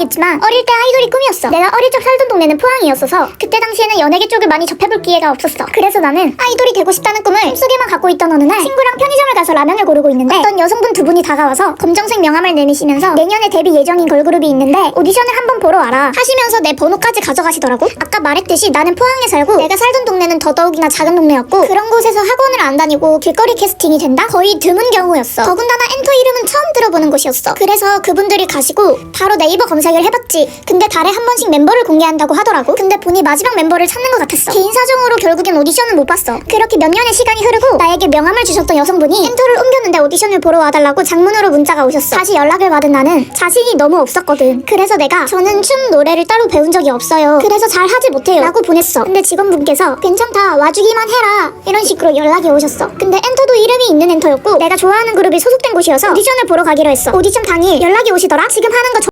좋아하겠지만 어릴 때 아이돌이 꿈이었어. 내가 어릴 적 살던 동네는 포항이었어서 그때 당시에는 연예계 쪽을 많이 접해볼 기회가 없었어. 그래서 나는 아이돌이 되고 싶다는 꿈을 속에만 갖고 있던 어느 날 친구랑 편의점을 가서 라면을 고르고 있는데 어떤 여성분 두 분이 다가와서 검정색 명함을 내미시면서 내년에 데뷔 예정인 걸그룹이 있는데 오디션을 한번 보러 와라 하시면서 내 번호까지 가져가시더라고. 아까 말했듯이 나는 포항에 살고 내가 살던 동네는 더더욱이나 작은 동네였고 그런 곳에서 학원을 안 다니고 길거리 캐스팅이 된다? 거의 드문 경우였어. 더군다나 엔터 이름은 처음 들어보는 곳이었어. 그래서 그분들이 가시고 바로 네이버 검색 을 해봤지. 근데 달에 한 번씩 멤버를 공개한다고 하더라고. 근데 보니 마지막 멤버를 찾는 것 같았어. 개인 사정으로 결국엔 오디션은 못 봤어. 그렇게 몇 년의 시간이 흐르고 나에게 명함을 주셨던 여성분이 엔터를 옮겼는데 오디션을 보러 와달라고 장문으로 문자가 오셨어. 다시 연락을 받은 나는 자신이 너무 없었거든. 그래서 내가 저는 춤 노래를 따로 배운 적이 없어요. 그래서 잘 하지 못해요. 라고 보냈어. 근데 직원분께서 괜찮다 와주기만 해라 이런 식으로 연락이 오셨어. 근데 엔터도 이름이 있는 엔터였고 내가 좋아하는 그룹이 소속된 곳이어서 오디션을 보러 가기로 했어. 오디션 당일 연락이 오시더라. 지금 하는 거